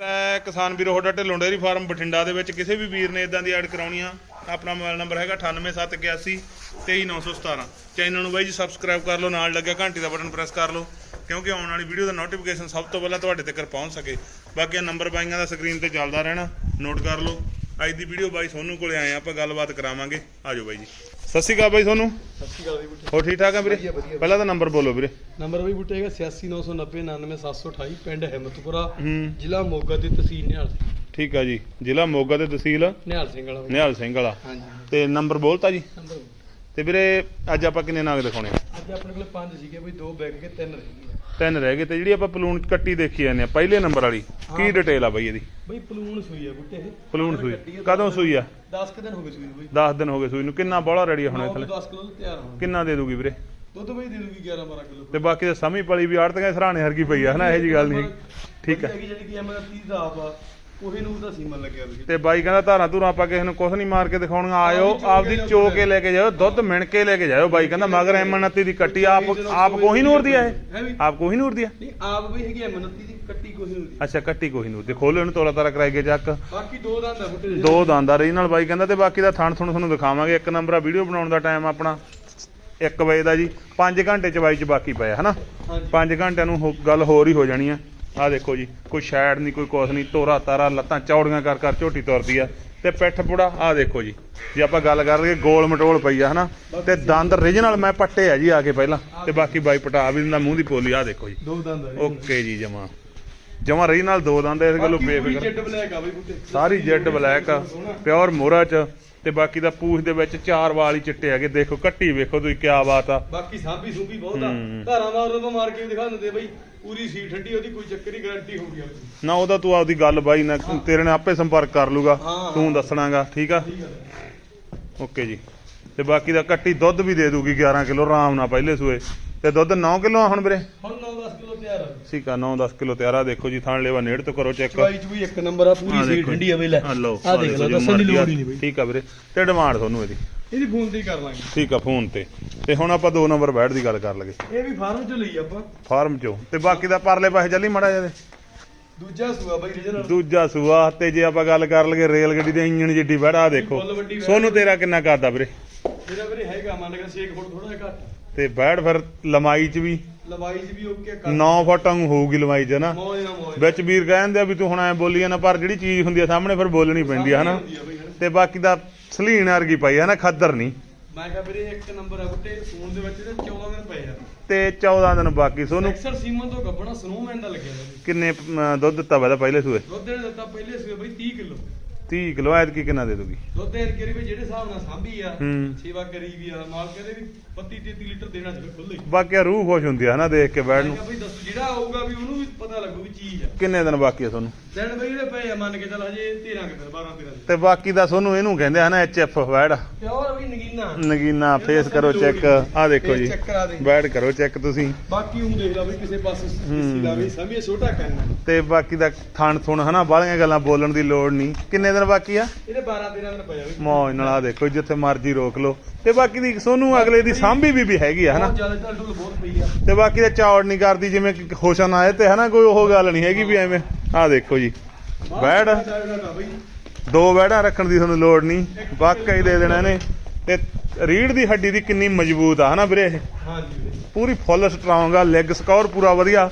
ਤਾਂ ਕਿਸਾਨ ਵੀਰੋ, ਤੁਹਾਡਾ ਢਿੱਲੋਂ ਡੇਰੀ ਫਾਰਮ ਬਠਿੰਡਾ ਦੇ ਵਿੱਚ ਕਿਸੇ ਵੀ ਵੀਰ ਨੇ ਇਦਾਂ ਦੀ ਐਡ ਕਰਾਉਣੀ ਆ ਆਪਣਾ ਮੋਬਾਈਲ ਨੰਬਰ ਹੈਗਾ 98781 23917 ਚੈਨਲ ਨੂੰ ਬਾਈ ਜੀ ਸਬਸਕ੍ਰਾਈਬ ਕਰ ਲਓ, ਨਾਲ ਲੱਗਿਆ ਘੰਟੀ ਦਾ ਬਟਨ ਪ੍ਰੈਸ ਕਰ ਲਓ, ਕਿਉਂਕਿ ਆਉਣ ਵਾਲੀ ਵੀਡੀਓ ਦਾ ਨੋਟੀਫਿਕੇਸ਼ਨ ਸਭ ਤੋਂ ਪਹਿਲਾਂ ਤੁਹਾਡੇ ਤੱਕ ਪਹੁੰਚ ਸਕੇ। ਬਾਕੀ ਨੰਬਰ ਬਾਈਆਂ ਦਾ ਸਕਰੀਨ ਤੇ ਚੱਲਦਾ ਰਹਿਣਾ ਨੋਟ ਕਰ ਲਓ। ਅੱਜ ਦੀ ਵੀਡੀਓ ਬਾਈ ਸੋਨੂੰ ਕੋਲੇ ਆਏ ਆ ਆਪਾਂ ਗੱਲਬਾਤ ਕਰਾਵਾਂਗੇ। ਆਜੋ ਬਾਈ ਜੀ। ਸਤਿ ਸ਼੍ਰੀ ਅਕਾਲ ਬਾਈ ਸੋਨੂੰ। ਸਤਿ ਸ਼੍ਰੀ ਅਕਾਲ ਜੀ ਠੀਕ ਠਾਕ ਆ ਵੀਰੇ? ਵਧੀਆ, ਵਧੀਆ। ਪਹਿਲਾਂ ਤਾਂ ਨੰਬਰ ਬੋਲੋ ਵੀਰੇ। ਨੰਬਰ ਵੀ ਬੁੱਟੇ ਹੈਗਾ 8699099728 ਪਿੰਡ ਹਿੰਮਤਪੁਰਾ ਹੂੰ। ਜ਼ਿਲ੍ਹਾ ਮੋਗਾ ਤੇ ਤਹਿਸੀਲ ਨਿਹਾਲ ਸਿੰਘ। ਠੀਕ ਆ ਜੀ। ਜ਼ਿਲ੍ਹਾ ਮੋਗਾ ਤੇ ਤਹਿਸੀਲ ਨਿਹਾਲ ਸਿੰਘ ਵਾਲਾ। ਨਿਹਾਲ ਸਿੰਘ ਵਾਲਾ। ਹਾਂਜੀ। ਤੇ ਨੰਬਰ ਬੋਲਤਾ ਜੀ? ਨੰਬਰ ਤੇ ਵੀਰੇ ਅੱਜ ਆਪਾਂ ਕਿੰਨੇ ਨਾਗ ਦਿਖਾਉਣੇ ਅੱਜ ਆਪਣੇ ਕੋਲ ਪੰਜ ਸੀਗੇ ਬਈ ਦੋ ਬੈਗ ਕੇ ਤਿੰਨ ਰਹਿ ਗਏ ਤਿੰਨ ਰਹਿ ਗਏ ਤੇ ਜਿਹੜੀ ਆਪਾਂ ਪਲੂਣ ਕੱਟੀ ਦੇਖੀ ਜਾਂਦੇ ਆ ਪਹਿਲੇ ਨੰਬਰ ਵਾਲੀ ਕੀ ਹਾਂ। ਡਿਟੇਲ ਆ ਬਈ ਇਹਦੀ? ਬਈ ਪਲੂਣ ਸੂਈ ਆ ਬੁੱਟੇ। ਇਹ ਪਲੂਣ ਸੂਈ ਕਦੋਂ ਸੂਈ ਆ? 10 ਕੁ ਦਿਨ ਹੋ ਗਏ ਸੂਈ ਨੂੰ ਬਈ। 10 ਦਿਨ ਹੋ ਗਏ ਸੂਈ ਨੂੰ। ਕਿੰਨਾ ਬੋਲਾ ਰੈਡੀ ਹੁਣ ਇਥਲੇ 10 ਕਿਲੋ ਤਿਆਰ ਹੋਣਾ। ਕਿੰਨਾ ਦੇ ਦੂਗੀ ਵੀਰੇ? ਦੁੱਧ ਬਈ ਦੇ ਦੂਗੀ 11 12 ਕਿਲੋ। ਤੇ ਬਾਕੀ ਤਾਂ ਸਮੀ ਪਲੀ ਵੀ ਆੜਤੀਆਂ ਸਰਾਣੇ ਹਰਗੀ ਪਈ ਆ ਹਨਾ? ਇਹੋ ਜੀ ਗੱਲ ਨਹੀਂ ਠੀਕ ਆ। ਹੈਗੀ ਜਿਹੜੀ ਕਿ ਐਮਆਰ 30 ਦਾ ਆਪ ਆ। ਉਹੀ ਨੂੰ ਤਾਂ ਸੀਮਨ ਲੱਗਿਆ ਵੀ ਤੇ ਬਾਈ ਕਹਿੰਦਾ ਧਾਰਾਂ ਧੂਰਾਂ ਆਪਾਂ ਕਿਸੇ ਨੂੰ ਕੁਝ ਨਹੀਂ ਮਾਰ ਕੇ ਦਿਖਾਉਣੀਆਂ ਆਇਓ ਆਪਦੀ ਚੋ ਕੇ ਲੈ ਕੇ ਜਾਓ ਦੁੱਧ ਮਿਣ ਕੇ ਲੈ ਕੇ ਜਾਓ ਬਾਈ ਕਹਿੰਦਾ ਮਗਰ ਐਮਨਤੀ ਦੀ ਕੱਟੀ ਆਪ ਆਪ ਕੋਹੀਨੂਰ ਦੀ ਆ ਹੈ ਵੀ। ਆਪ ਕੋਹੀਨੂਰ ਦੀ ਆ? ਨਹੀਂ ਆਪ ਬਈ ਹੈਗੀ 30 ਦੀ ਕੱਟੀ ਕੋਈ ਨਹੀਂ ਹੁੰਦੀ ਅੱਛਾ ਕੱਟੀ ਕੋਹੀਨੂਰ ਦੀ ਖੋਲੋ ਤੋਲਾ ਤਾਰਾ ਕਰਾਈ ਕੇ ਚੱਕ। ਬਾਕੀ ਦੋ ਦੰਦ ਆ ਬੁੱਟੇ ਦੇ। ਦੋ ਦੰਦ ਆ ਰਹੀ ਨਾਲ ਬਾਈ ਕਹਿੰਦਾ ਤੇ ਬਾਕੀ ਦਾ ਥਣ ਥਣ ਤੁਹਾਨੂੰ ਦਿਖਾਵਾਂਗੇ। ਇੱਕ ਨੰਬਰ ਆ ਵੀਡੀਓ ਬਣਾਉਣ ਦਾ ਟਾਈਮ ਆਪਣਾ। 1 ਵਜੇ ਦਾ ਜੀ। 5 ਘੰਟੇ ਚ ਬਾਈ ਚ ਬਾਕੀ ਪਿਆ ਹਨਾ? ਹਾਂਜੀ। 5 ਘੰਟਿਆਂ ਨੂੰ ਹੋ- ਗੱਲ ਹੋਰ ਹੀ ਹੋ ਜਾਣੀ ਆ। ਆ ਦੇਖੋ ਜੀ ਕੋਈ ਸ਼ੈਡ ਨਹੀਂ ਕੋਈ ਕੁਛ ਨਹੀਂ ਤੋਰਾ ਤਾਰਾ ਲੱਤਾਂ ਚੌੜੀਆਂ ਕਰ ਕਰ ਝੋਟੀ ਤੁਰਦੀ ਆ। ਤੇ ਪਿੱਠ ਪੁੜਾ ਆ ਦੇਖੋ ਜੀ ਜੇ ਆਪਾਂ ਗੱਲ ਕਰ ਲਈਏ ਗੋਲ ਮਟੋਲ ਪਈ ਆ ਹਨਾ? ਤੇ ਦੰਦ origignal ਮੈਂ ਪੱਟੇ ਆ ਜੀ ਆ ਕੇ ਪਹਿਲਾਂ ਤੇ ਬਾਕੀ ਬਾਈ ਪਟਾ ਵੀ ਦਿੰਦਾ ਮੂੰਹ ਦੀ ਪੋਲੀ ਆ ਦੇਖੋ ਜੀ। ਦੋ ਦੰਦ ਆ ਓਕੇ ਜੀ ਜਮਾ। ਜਮਾ origignal ਦੋ ਦੰਦ ਇਸ ਗੱਲੋਂ ਬੇਫਿਕਰ ਸਾਰੀ ਜੈਡ ਬਲੈਕ ਆ ਪਿਓਰ ਮੋਰਾ ਚ। ਤੇ ਬਾਕੀ ਦਾ ਪੂਛ ਦੇ ਵਿੱਚ ਚਾਰ ਵਾਲ ਹੀ ਚਿੱਟੇ ਹੈਗੇ। ਦੇਖੋ ਕੱਟੀ ਵੇਖੋ ਤੁਸੀਂ ਕੀ ਬਾਤ ਆ। ਬਾਕੀ ਸਾਬੀ ਸੂਬੀ ਬਹੁਤ ਆ। ਧਾਰਾਂ ਮਾਰ ਉਦੋਂ ਮਾਰ ਕੇ ਦਿਖਾ ਦਿੰਦੇ ਬਈ ਪੂਰੀ ਸੀ ਠੰਡੀ ਉਹਦੀ ਕੋਈ ਚੱਕਰ ਹੀ ਗਾਰੰਟੀ ਹੋ ਗਈ ਨਾ ਉਹਦਾ ਤੂੰ ਆਪਦੀ ਗੱਲ ਬਾਈ ਨਾ ਤੇਰੇ ਨਾਲ ਆਪੇ ਸੰਪਰਕ ਕਰ ਲੂਗਾ। ਤੂੰ। ਦੱਸਣਾਗਾ ਠੀਕ ਆ? ਓਕੇ ਜੀ। ਤੇ ਬਾਕੀ ਦਾ ਕੱਟੀ ਦੁੱਧ ਵੀ ਦੇ ਦੂਗੀ 11 ਕਿਲੋ ਆਰਾਮ ਨਾਲ ਪਹਿਲੇ ਸੂਏ। ਤੇ ਦੁੱਧ 9 ਕਿਲੋ ਆ ਹੁਣ ਵੀਰੇ? ਹੁਣ 9-10 ਕਿਲੋ ਤਿਆਰ ਆ ਠੀਕ ਆ 9-10 ਕਿਲੋ ਤਿਆਰਾ ਦੇਖੋ ਜੀ ਥਾਣ ਲੈਵਾ ਨੇੜ ਤੋਂ ਕਰੋ ਚੈੱਕ। ਚਵਾਈ ਚ ਵੀ ਇੱਕ ਨੰਬਰ ਆ ਪੂਰੀ ਸੀ ਠੰਡੀ ਆ ਬਈ ਲੈ। ਆ ਲਓ ਆ ਦੇਖ ਲਓ ਦੱਸਣ ਦੀ। ਲੋੜ ਹੀ ਨਹੀਂ ਬਈ। ਠੀਕ ਆ ਵੀਰੇ ਤੇ ਡਿਮਾਂਡ ਤੁਹਾਨੂੰ ਇਹਦੀ। ਇਹਦੀ ਫੋਨ ਤੇ ਹੀ ਕਰ ਲਾਂਗੇ। ਠੀਕ ਆ ਫੋਨ ਤੇ। ਤੇ ਹੁਣ ਆਪਾਂ ਦੋ ਨੰਬਰ ਬੈਠ ਦੀ ਗੱਲ ਕਰ ਲਗੇ ਇਹ ਵੀ ਫਾਰਮ ਚ ਲਈ ਆਪਾਂ। ਫਾਰਮ ਚੋਂ। ਤੇ ਬਾਕੀ ਦਾ ਪਰਲੇ ਪਾਸੇ ਚੱਲੀ ਮੜਾ ਜਦੇ ਦੂਜਾ ਸੂਆ ਬਈ ਰੀਜਨਲ ਦੂਜਾ ਸੂਆ ਤੇ ਜੇ ਆਪਾਂ ਗੱਲ ਕਰ ਲਗੇ ਰੇਲ ਗੱਡੀ ਦੇ ਇੰਜਣ ਜਿੱਡੀ ਬੜਾ ਦੇਖੋ। ਸੋਨੂੰ ਤੇਰਾ ਕਿੰਨਾ ਕਰਦਾ ਵੀਰੇ? ਇਹਦਾ ਵੀਰੇ ਹੈਗਾ ਮੰਨ ਕੇ 6 ਫੁੱਟ ਥੋੜਾ ਜਿਹਾ ਘੱਟ। ਤੇ ਬੈੜ ਫਿਰ ਲੰਮਾਈ ਚ ਵੀ। ਵੀ ਓਕੇ ਕਰ 9 ਫੁੱਟ ਵਾਂਗੂ ਹੋਊਗੀ ਲੰਮਾਈ ਚ ਨਾ। ਵਿੱਚ ਵੀਰ ਕਹਿੰਦੇ ਆ ਵੀ ਤੂੰ ਹੁਣ ਐ ਬੋਲੀ ਨਾ ਪਰ ਜਿਹੜੀ ਚੀਜ਼ ਹੁੰਦੀ ਆ ਸਾਹਮਣੇ ਫਿਰ ਬੋਲਣੀ ਪੈਂਦੀ ਆ ਹਨਾ। ਤੇ ਬਾਕੀ ਦਾ ਸਲੀਨ ਵਰਗੀ ਪਈ ਆ ਨਾ ਖੱਦਰ ਨਹੀਂ। ਮੈਂ ਕਿਹਾ ਵੀਰੇ ਇੱਕ ਨੰਬਰ ਆ ਬੁੱਟੇ ਫੋਨ ਦੇ ਵਿੱਚ ਇਹਦੇ 14 ਦਿਨ ਪਏ ਆ। ਤੇ 14 ਦਿਨ ਬਾਕੀ ਸੋਨੂੰ ਐਕਸਰ ਸੀਮਨ ਤੋਂ ਗੱਬਣਾ ਸਨੋਮੈਨ ਦਾ ਲੱਗਿਆ। ਕਿੰਨੇ ਦੁੱਧ ਦਿੱਤਾ ਵਾ ਪਹਿਲੇ ਸੂਏ? ਦੁੱਧ ਨੇ ਦਿੱਤਾ ਪਹਿਲੇ ਸੂਏ ਬਈ 30 ਕਿਲੋ। 30 ਕਿਲੋ ਐਤਕੀ ਕਿੰਨਾ ਦੇ ਦੂਗੀ ਦੁੱਧ ਦੇ ਕਰੀ ਵੀ ਜਿਹੜੇ ਹਿਸਾਬ ਨਾਲ ਸਾਂਭੀ ਆ ਹੂੰ। ਸੇਵਾ ਕਰੀ ਵੀ ਆ ਮਾਲ ਕਹਿੰਦੇ ਵੀ 32 33 ਲੀਟਰ ਦੇਣਾ ਚਾਹੀਦਾ ਖੁੱਲੇ ਹੀ ਬਾਕੀ ਆ ਰੂਹ ਖੁਸ਼ ਹੁੰਦੀ ਆ ਹਨਾ ਦੇਖ ਕੇ ਮੈਂ ਨੂੰ। ਕਿਹਾ ਬਈ ਦੱਸ ਜਿਹੜਾ ਆਊਗਾ ਵੀ ਉਹਨੂੰ ਵੀ ਪਤਾ ਲੱਗੂ ਵੀ ਚੀਜ਼ ਆ। ਕਿੰਨੇ ਦਿਨ ਬਾਕੀ ਆ ਤੁਹਾਨੂੰ? ਦਿਨ ਬਈ ਇਹਦੇ ਪਏ ਆ ਮੰਨ ਕੇ ਚੱਲ ਹਜੇ 13 ਕਿ ਦਿਨ 12 13 ਦਿਨ। ਤੇ ਬਾਕੀ ਦਾ ਤੁਹਾਨੂੰ ਇਹਨੂੰ ਕਹਿੰਦੇ ਆ ਨਾ ਐਚਐਫ ਬੈੜ ਪਿਓਰ ਵੀ ਨਗੀਨਾ। ਨਗੀਨਾ ਫੇਸ ਕਰੋ ਚੈੱਕ ਆ ਦੇਖੋ ਜੀ। ਚੈੱਕ ਕਰਾ ਚੈੱਕ ਤੁਸੀਂ। ਬਾਕੀ ਉਹ ਦੇਖ ਲਾ ਬਈ ਕਿਸੇ ਪਾਸੇ ਕਿਸੇ ਦਾ ਵੀ ਸਮਝੇ ਛੋਟਾ ਕਰਨਾ ਤੇ ਬਾਕੀ ਦਾ ਥਣ ਥੁਣ ਹਨਾ ਬਾਹਲੀਆਂ ਗੱਲਾਂ ਬੋਲਣ ਦੀ ਲੋੜ ਨਹੀਂ। ਕਿੰਨੇ ਦਿਨ ਬਾਕੀ ਆ? ਇਹਦੇ 12 13 ਦਿਨ ਪਏ ਆ ਮੌਜ ਨਾਲ ਆ ਦੇਖੋ ਜਿੱਥੇ ਮਰਜ਼ੀ ਰੋਕ ਲਓ। ਤੇ ਬਾਕੀ ਦੀ ਸੋਨੂੰ ਅਗਲੇ ਦੀ ਸਾਂਭੀ ਵੀ ਵੀ ਹੈਗੀ ਆ ਹਨਾ? ਬਹੁਤ ਜ਼ਿਆਦਾ ਢਲ ਢੁਲ ਬਹੁਤ ਪਈ ਆ। ਤੇ ਬਾਕੀ ਦਾ ਚੌੜ ਨਹੀਂ ਕਰਦੀ ਜਿਵੇਂ ਕਿ ਨਾ ਆਏ ਤੇ ਹਨਾ ਕੋਈ ਉਹ ਗੱਲ ਨਹੀਂ ਹੈਗੀ ਵੀ ਐਵੇਂ। ਆ ਦੇਖੋ ਜੀ। ਬੈੜ ਦੋ ਬੈੜਾਂ ਰੱਖਣ ਦੀ ਤੁਹਾਨੂੰ ਲੋੜ ਨਹੀਂ। ਵਾਕਈ ਹੀ ਦੇ ਦੇਣਾ ਇਹਨੇ। ਤੇ ਰੀੜ ਦੀ ਹੱਡੀ ਦੀ ਕਿੰਨੀ ਮਜ਼ਬੂਤ ਆ ਹਨਾ ਵੀਰੇ ਇਹ? ਹਾਂਜੀ ਪੂਰੀ ਫੁੱਲ ਸਟਰੋਂਗ ਆ ਲੈਗ ਸਕੋਰ ਪੂਰਾ ਵਧੀਆ।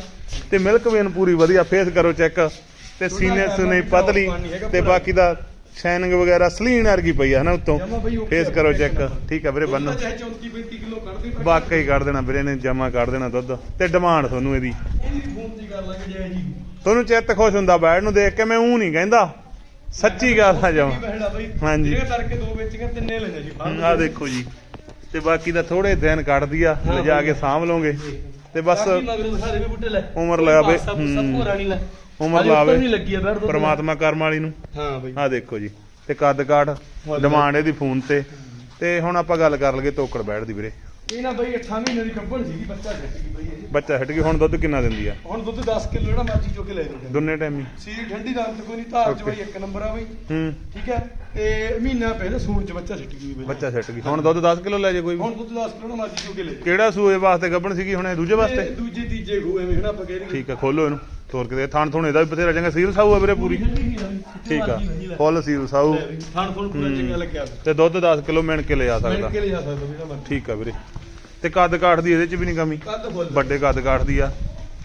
ਤੇ ਮਿਲਕ ਵੇਨ ਪੂਰੀ ਵਧੀਆ ਫੇਸ ਕਰੋ ਚੈੱਕ ਤੇ ਸੀਨੇ ਸੁਨੇ ਪਤਲੀ। ਤੇ ਬਾਕੀ ਦਾ ਸ਼ਾਈਨਿੰਗ ਵਗੈਰਾ ਸਲੀਨ ਵਰਗੀ ਪਈ ਆ ਹਨਾ ਉੱਤੋਂ। ਫੇਸ ਕਰੋ ਚੈੱਕ। ਠੀਕ ਆ ਵੀਰੇ ਬੰਨੋ। ਦੁੱਧ ਚਾਹੇ 34 35 ਕਿਲੋ ਕੱਢ ਦੇ ਵਾਕਈ ਕੱਢ ਦੇਣਾ ਵੀਰੇ ਨੇ ਜਮਾ ਕੱਢ ਦੇਣਾ ਦੁੱਧ। ਤੇ ਡਿਮਾਂਡ ਤੁਹਾਨੂੰ ਇਹਦੀ। ਜੈ ਜੀ ਤੁਹਾਨੂੰ ਚਿੱਤ ਖੁਸ਼ ਹੁੰਦਾ ਬੈਡ ਨੂੰ ਦੇਖ ਕੇ ਮੈਂ ਉਹ ਨਹੀਂ ਕਹਿੰਦਾ। ਸੱਚੀ ਗੱਲ ਆ ਜਮਾ। ਹਾਂਜੀ। ਜਿਹੜੇ ਕਰਕੇ ਦੋ ਵੇਚੀਆਂ ਤਿੰਨੇ ਲੈਣਾ ਜੀ ਬਾਹਰ। ਆ ਦੇਖੋ ਜੀ। ਤੇ ਬਾਕੀ ਦਾ ਥੋੜੇ ਦਿਨ ਕੱਢਦੀ ਆ ਲਿਜਾ ਬਈ। ਕੇ ਸਾਂਭ ਲਓਗੇ। ਤੇ ਬਸ ਮਗਰ ਦੇ ਵੀ ਬੁੱਟੇ ਲੈ। ਉਮਰ ਲਗਾ ਬਈ, ਸਭ। ਸਭ ਨਹੀਂ ਲੈ। ਉਮਰ ਲਾਵੇ। ਲੱਗੀ ਪ੍ਰਮਾਤਮਾ ਕਰਮ ਵਾਲੀ ਨੂੰ। ਹਾਂ ਬਈ। ਆ ਦੇਖੋ ਜੀ ਤੇ ਕੱਦ ਕਾਠ ਡਿਮਾਂਡ ਇਹਦੀ ਫੋਨ ਤੇ। ਤੇ ਹੁਣ ਆਪਾਂ ਗੱਲ ਕਰ ਲਈਏ ਤੋਕੜ ਬੈਠ ਦੀ ਵੀਰੇ। ਇਹ ਨਾ ਬਈ 8 ਮਹੀਨੇ ਦੀ ਕੱਪਣ ਸੀਗੀ ਬੱਚਾ ਛੱਡ ਗਈ ਬਈ ਇਹ। ਬੱਚਾ ਹਟ ਗਈ ਹੁਣ ਦੁੱਧ ਕਿੰਨਾ ਦਿੰਦੀ ਆ? ਹੁਣ ਦੁੱਧ 10 ਕਿਲੋ ਜਿਹੜਾ ਮਰਜ਼ੀ ਚੋ ਕੇ ਲੈ ਦੋ ਦੋਨੇ ਟਾਈਮ ਹੀ। ਸੀਰੀ ਠੰਡੀ ਦਾ ਅੰਤ ਕੋਈ ਨਹੀਂ ਧਾਰ ਚ. ਬਈ ਇੱਕ ਨੰਬਰ ਆ ਬਈ। ਹੂੰ। ਠੀਕ ਹੈ? ਤੇ ਮਹੀਨਾ ਪਹਿਲੇ ਸੂਣ ਚ ਬੱਚਾ ਛੱਡ ਗਈ ਬਈ ਬੱਚਾ ਛੱਟ ਗਈ। ਹੁਣ ਦੁੱਧ 10 ਕਿਲੋ ਲੈ ਜੇ ਕੋਈ ਵੀ। ਹੁਣ ਦੁੱਧ 10 ਕਿਲੋ ਨਾ ਮਰਜ਼ੀ ਚੋ ਕੇ ਲੈ ਜਾਓ। ਕਿਹੜਾ ਸੂਏ ਵਾਸਤੇ ਗੱਭਣ ਸੀਗੀ ਹੁਣ ਇਹ ਦੂਜੇ ਵਾਸਤੇ? ਇਹ ਦੂਜੇ ਤੀਜੇ ਖੂ ਐਵੇਂ ਹਨਾ ਆਪਾਂ ਕਹਿ ਰਹੀਏ ਠੀਕ ਆ ਖੋਲੋ ਇਹਨੂੰ। ਤੋਰ ਕੇ ਦੇ। ਥਾਣ ਥੁਣ ਇਹਦਾ ਵੀ ਬਥੇਰਾ ਚੰਗਾ। ਸੀਲ ਸਾਊ ਆ ਵੀਰੇ ਪੂਰੀ। ਠੀਕ ਆ। ਫੁੱਲ ਸੀਲ ਸਾਊ। ਥਾਣ ਫੁੱਲ ਪੂਰਾ ਚੰਗਾ ਲੱਗਿਆ। ਤੇ ਦੁੱਧ 10 ਕਿਲੋ ਮਿਣ ਕੇ ਲਿਆ ਮਿੰਟ ਸਕਦਾ ਕੇ ਲਿਆ ਸਕਦਾ ਵੀਰਾ ਮੈਂ ਠੀਕ ਆ ਵੀਰੇ। ਤੇ ਕੱਦ ਕਾਠ ਦੀ ਇਹਦੇ ਚ ਵੀ ਨਹੀਂ ਕਮੀ? ਕੱਦ ਫੁੱਲ। ਵੱਡੇ ਕੱਦ ਕਾਠ ਦੀ ਆ।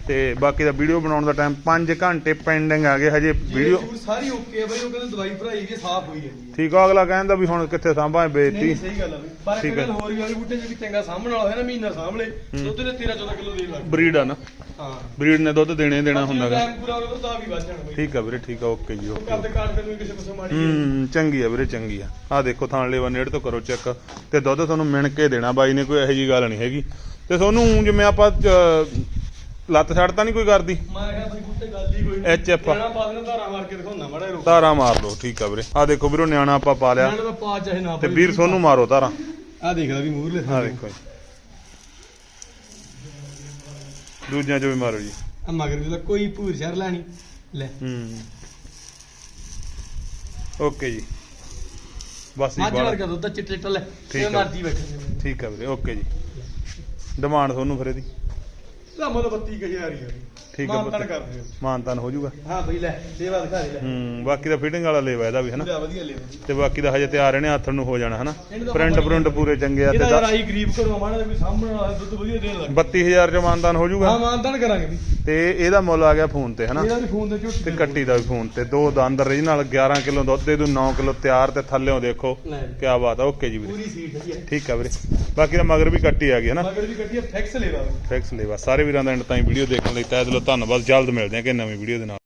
ਤੇ ਬਾਕੀ ਦਾ ਵੀਡੀਓ ਬਣਾਉਣ ਦਾ ਟਾਈਮ 5 ਘੰਟੇ ਪੈਂਡਿੰਗ ਆ ਗਏ ਹਜੇ ਵੀਡੀਓ ਸਾਰੀ ਓਕੇ ਆ ਬਈ ਉਹ ਕਹਿੰਦੇ ਦਵਾਈ ਭਰਾਈ ਵੀ ਸਾਫ਼ ਹੋਈ ਜਾਂਦੀ ਹੈ ਠੀਕ ਆ ਅਗਲਾ ਕਹਿੰਦਾ ਵੀ ਹੁਣ ਕਿੱਥੇ ਸਾਂਭਾਂ ਨਹੀਂ ਬੇਇੱਜ਼ਤੀ। ਸਹੀ ਗੱਲ ਆ ਬਈ। ਪਰ ਇੱਕ ਹੈ। ਗੱਲ ਹੋਰ ਵੀ ਵਾਲੀ ਬੂਟੇ ਜੇ ਚੰਗਾ ਸਾਹਮਣ ਵਾਲਾ ਹੋਇਆ ਨਾ ਮਹੀਨਾ ਸਾਹਮਣੇ ਦੁੱਧ ਨੇ 13 14 ਕਿਲੋ ਦੇ ਲੱਗ ਬਰੀਡ ਆ ਨਾ। ਹਾਂ। ਬਰੀਡ ਨੇ ਦੁੱਧ ਦੇਣੇ ਹੀ ਦੇਣਾ ਹੁੰਦਾ ਟਾਈਮ ਪੂਰਾ ਹੋ ਤਾਂ ਵੀ ਵੱਧ ਜਾਣਾ ਬਈ। ਠੀਕ ਆ ਵੀਰੇ ਠੀਕ ਆ ਓਕੇ ਜੀ ਉਹ ਓਕੇ ਕਰਦੇ ਕਾਟ ਮੈਨੂੰ ਕਿਸੇ ਪਾਸੇ ਮਾੜੀ ਹੈ। ਹੂੰ ਚੰਗੀ ਆ ਵੀਰੇ ਚੰਗੀ ਆ। ਆ ਦੇਖੋ ਥਾਣ ਲੈਵਾ ਨੇੜ ਤੋਂ ਕਰੋ ਚੈੱਕ। ਤੇ ਦੁੱਧ ਤੁਹਾਨੂੰ ਮਿਣ ਕੇ ਦੇਣਾ ਬਾਈ ਨੇ ਕੋਈ ਇਹੋ ਜੀ ਗੱਲ ਨਹੀਂ ਹੈਗੀ। ਤੇ ਤੁਹਾਨੂੰ ਜਿਵੇਂ ਆਪਾਂ ਲੱਤ ਛੱਡ ਤਾਂ ਨਹੀਂ ਕੋਈ ਕਰਦੀ? ਮੈਂ ਕਿਹਾ ਬਈ ਬੂਟੇ ਗੱਲ ਹੀ ਕੋਈ ਨਹੀਂ। HF ਲੈਣਾ ਪਾ ਦੇਣਾ ਧਾਰਾ ਮਾਰ ਕੇ ਦਿਖਾਉਣਾ ਮਾੜਾ ਰੋ ਧਾਰਾ ਮਾਰ ਲਓ ਠੀਕ ਆ ਵੀਰੇ। ਆ ਦੇਖੋ ਵੀਰੋ ਨਿਆਣਾ ਆਪਾਂ ਪਾ ਲਿਆ। ਤਾਂ ਪਾ ਚਾਹੇ ਨਾ ਤੇ ਵੀਰ ਸੋਨੂੰ ਮਾਰੋ ਧਾਰਾ। ਆ ਦੇਖਦਾ ਵੀ ਮੂਹਰਲੇ ਆ ਦੇਖੋ ਜੀ। ਦੂਜਿਆਂ ਚੋਂ ਵੀ ਮਾਰੋ ਜੀ। ਆ ਮਗਰ ਵੀ ਕੋਈ ਭੂਰ ਸ਼ਹਿਰ ਲੈਣੀ ਲੈ। ਹੂੰ। ਓਕੇ ਜੀ। ਬਸ ਅੱਜ ਬਾਹਲਾ- ਵਰਗਾ ਦੁੱਧ ਚਿੱਟੇ ਟੱਲੇ ਆ। ਮਰਜ਼ੀ ਬੈਠੇ। ਠੀਕ ਆ ਵੀਰੇ ਓਕੇ ਜੀ। ਡਿਮਾਂਡ ਤੁਹਾਨੂੰ ਫਿਰ ਇਹਦੀ। ਤਾਂ ਮਤਲਬ 32000 ਹੀ ਆ ਠੀਕ ਆ ਮਾਨਤਾਨ ਪੁੱਤ। ਕਰਦੇ ਹੋ ਮਾਨਤਾਨ ਹੋ ਜਾਊਗਾ। ਹਾਂ ਬਈ ਲੈ ਸੇਵਾ ਦਿਖਾ ਦੇ ਲੈ। ਹੂੰ ਬਾਕੀ ਦਾ ਫਿਟਿੰਗ ਵਾਲਾ ਲੇਵਾ ਇਹਦਾ ਵੀ ਹਨਾ? ਵਧੀਆ ਲੈ ਬਈ। ਤੇ ਬਾਕੀ ਦਾ ਹਜੇ ਤਿਆਰ ਨੇ ਹੱਥ ਨੂੰ ਹੋ ਜਾਣਾ ਹਨਾ? ਪ੍ਰਿੰਟ ਪ੍ਰਿੰਟ ਪੂਰੇ ਚੰਗੇ ਆ ਤੇ ਇਹਦਾ ਆਈ ਗਰੀਬ ਘਰੋਂ ਮਾਣਾ ਦਾ ਕੋਈ ਸਾਹਮਣੇ ਵਾਲਾ ਦੁੱਧ ਵਧੀਆ ਦੇਣ ਲੱਗ 32000 ਚ ਮਾਨਦਾਨ ਹੋ ਹਾਂ ਜਾਊਗਾ ਮਾਨਤਾਨ ਕਰਾਂਗੇ ਵੀ। ਤੇ ਇਹਦਾ ਮੁੱਲ ਆ ਗਿਆ ਫੋਨ ਤੇ ਹਨਾ? ਇਹਦਾ ਵੀ ਫੋਨ ਤੇ ਝੁੱਟ ਤੇ ਕੱਟੀ ਦਾ ਵੀ ਫੋਨ ਤੇ। ਦੋ ਦੰਦ ਰੀਜਨਲ 11 ਕਿਲੋ ਦੁੱਧ ਦੇ ਦੂ 9 ਕਿਲੋ ਤਿਆਰ ਤੇ ਥੱਲੇੋਂ ਦੇਖੋ। ਕੀ ਬਾਤ ਆ ਓਕੇ ਜੀ ਵੀਰੇ। ਪੂਰੀ ਸੀਟ ਹੈਗੀ ਹੈ ਠੀਕ ਆ ਵੀਰੇ। ਬਾਕੀ ਦਾ ਮਗਰ ਵੀ ਕੱਟੀ ਆ ਗਈ ਹਨਾ? ਮਗਰ ਵੀ ਕੱਟੀ ਫਿਕਸ ਲੈਵਾ। ਫਿਕਸ ਲੇਵਾ। ਸਾਰੇ ਵੀਰਾਂ ਦਾ ਐਂਡ ਤਾਈਂ ਵੀਡੀਓ ਦੇਖਣ ਲਈ ਤਹਿ ਦਿਲੋਂ ਧੰਨਵਾਦ ਜਲਦ ਮਿਲਦੇ ਹਾਂ ਕਿ ਨਵੀਂ ਵੀਡੀਓ ਦੇ ਨਾਲ।